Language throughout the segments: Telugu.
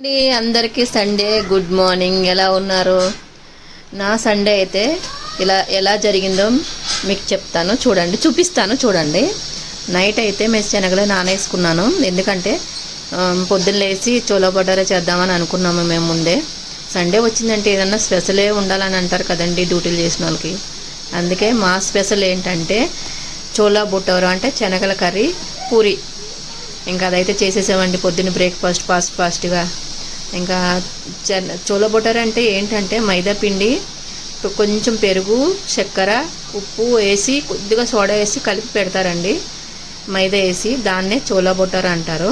అండి అందరికీ సండే గుడ్ మార్నింగ్. ఎలా ఉన్నారు? నా సండే అయితే ఇలా ఎలా జరిగిందో మీకు చెప్తాను చూడండి. చూపిస్తాను చూడండి. నైట్ అయితే మేము శనగలే నానేసుకున్నాను. ఎందుకంటే పొద్దున్న లేచి చోలో బటారా చేద్దామని అనుకున్నాము మేము ముందే. సండే వచ్చిందంటే ఏదన్నా స్పెషలే ఉండాలని అంటారు కదండి డ్యూటీలు చేసిన వాళ్ళకి. అందుకే మా స్పెషల్ ఏంటంటే చోలా బుట్టవరు అంటే శనగల కర్రీ పూరి. ఇంకా అదైతే చేసేసామండి పొద్దున్న బ్రేక్ఫాస్ట్ ఫాస్ట్ ఫాస్ట్గా. ఇంకా చెన్ చోలో బొటర్ అంటే ఏంటంటే మైదా పిండి కొంచెం పెరుగు చక్కెర ఉప్పు వేసి కొద్దిగా సోడా వేసి కలిపి పెడతారండి. మైదా వేసి దాన్నే చోలా బొటార అంటారు.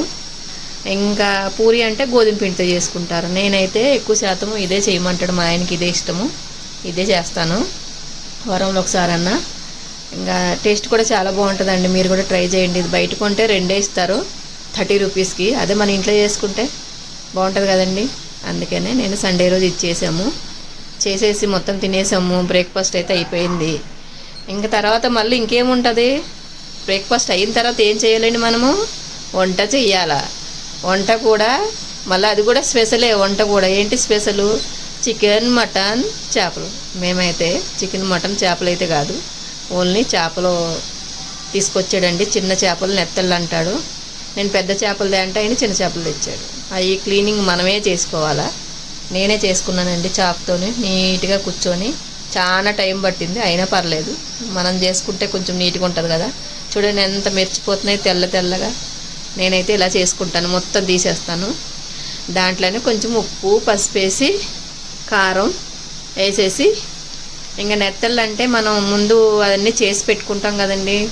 ఇంకా పూరి అంటే గోధుమ పిండితో చేసుకుంటారు. నేనైతే ఎక్కువ శాతం ఇదే చేయమంటాడు. మా ఆయనకి ఇదే ఇష్టము. ఇదే చేస్తాను. వారంలో ఒకసారన్నా. ఇంకా టేస్ట్ కూడా చాలా బాగుంటుందండి. మీరు కూడా ట్రై చేయండి. ఇది బయట కొంటే రెండే ఇస్తారు. థర్టీ రూపీస్కి. అదే మన ఇంట్లో చేసుకుంటే బాగుంటుంది కదండి. అందుకనే నేను సండే రోజు ఇచ్చేసాము. చేసేసి మొత్తం తినేసాము. బ్రేక్ఫాస్ట్ అయితే అయిపోయింది. ఇంకా తర్వాత మళ్ళీ ఇంకేముంటుంది? బ్రేక్ఫాస్ట్ అయిన తర్వాత ఏం చేయాలండి మనము? వంట చెయ్యాలా. వంట కూడా మళ్ళీ అది కూడా స్పెషలే వంట కూడా. ఏంటి స్పెషల్? చికెన్ మటన్ చేపలు. మేమైతే చికెన్ మటన్ చేపలు అయితే కాదు. ఓన్లీ చేపలు తీసుకొచ్చాడండి. చిన్న చేపలు నెత్తళ్ళు అంటాడు. నేను పెద్ద చేపలు అంటే ఆయన చిన్న చేపలు తెచ్చాడు. అవి క్లీనింగ్ మనమే చేసుకోవాలా? నేనే చేసుకున్నానండి చాప్తోని నీట్గా కూర్చొని. చాలా టైం పట్టింది అయినా పర్లేదు. మనం చేసుకుంటే కొంచెం నీట్గా ఉంటుంది కదా. చూడండి ఎంత మెరిచిపోతున్నాయి తెల్ల తెల్లగా. నేనైతే ఇలా చేసుకుంటాను మొత్తం తీసేస్తాను. దాంట్లోనే కొంచెం ఉప్పు పసుపు వేసి కారం వేసేసి ఇంకా నెత్తళ్ళు అంటే మనం ముందు అవన్నీ చేసి పెట్టుకుంటాం కదండి.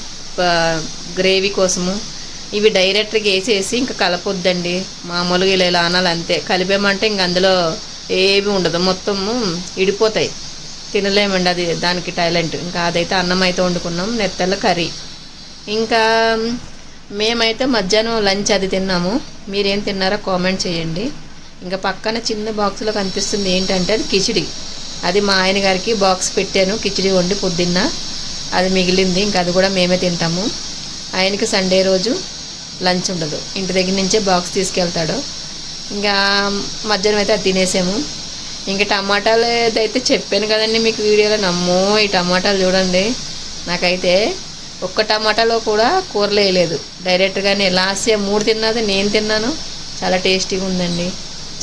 గ్రేవీ కోసము. ఇవి డైరెక్ట్గా వేసేసి ఇంకా కలపొద్దండి. మామూలుగా ఇలా ఇలా అనాలి అంతే. కలిపామంటే ఇంక అందులో ఏమి ఉండదు. మొత్తము ఇడిపోతాయి. తినలేమండి అది దానికి టాలెంట్. ఇంకా అదైతే అన్నం అయితే వండుకున్నాం నెత్తల కర్రీ. ఇంకా మేమైతే మధ్యాహ్నం లంచ్ అది తిన్నాము. మీరేం తిన్నారో కామెంట్ చేయండి. ఇంకా పక్కన చిన్న బాక్స్లో కనిపిస్తుంది ఏంటంటే అది కిచిడి. అది మా ఆయన గారికి బాక్స్ పెట్టాను. కిచిడి వండి పొద్దున్న. అది మిగిలింది. ఇంకా అది కూడా మేమే తింటాము. ఆయనకి సండే రోజు లంచ్ ఉండదు. ఇంటి దగ్గర నుంచే బాక్స్ తీసుకెళ్తాడు. ఇంకా మధ్యాహ్నం అయితే అది తినేసాము. ఇంకా టమాటాలు అయితే చెప్పాను కదండి మీకు వీడియోలో నమ్మో ఈ టమాటాలు చూడండి. నాకైతే ఒక్క టమాటాలో కూడా కూరలు వేయలేదు డైరెక్ట్గానే లాస్ట్ ఇయర్ మూడు తిన్నది నేను తిన్నాను. చాలా టేస్టీగా ఉందండి.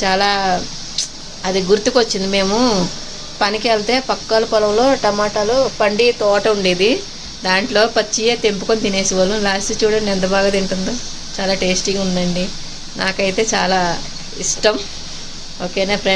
చాలా అది గుర్తుకొచ్చింది మేము పనికి వెళ్తే పక్కల పొలంలో టమాటాలు పండి తోట ఉండేది. దాంట్లో పచ్చియే తెంపుకొని తినేసేవాళ్ళం లాస్ట్ చూడండి ఎంత బాగా తింటుందో. చాలా టేస్టీగా ఉందండి. నాకైతే చాలా ఇష్టం. ఓకేనా ఫ్రెండ్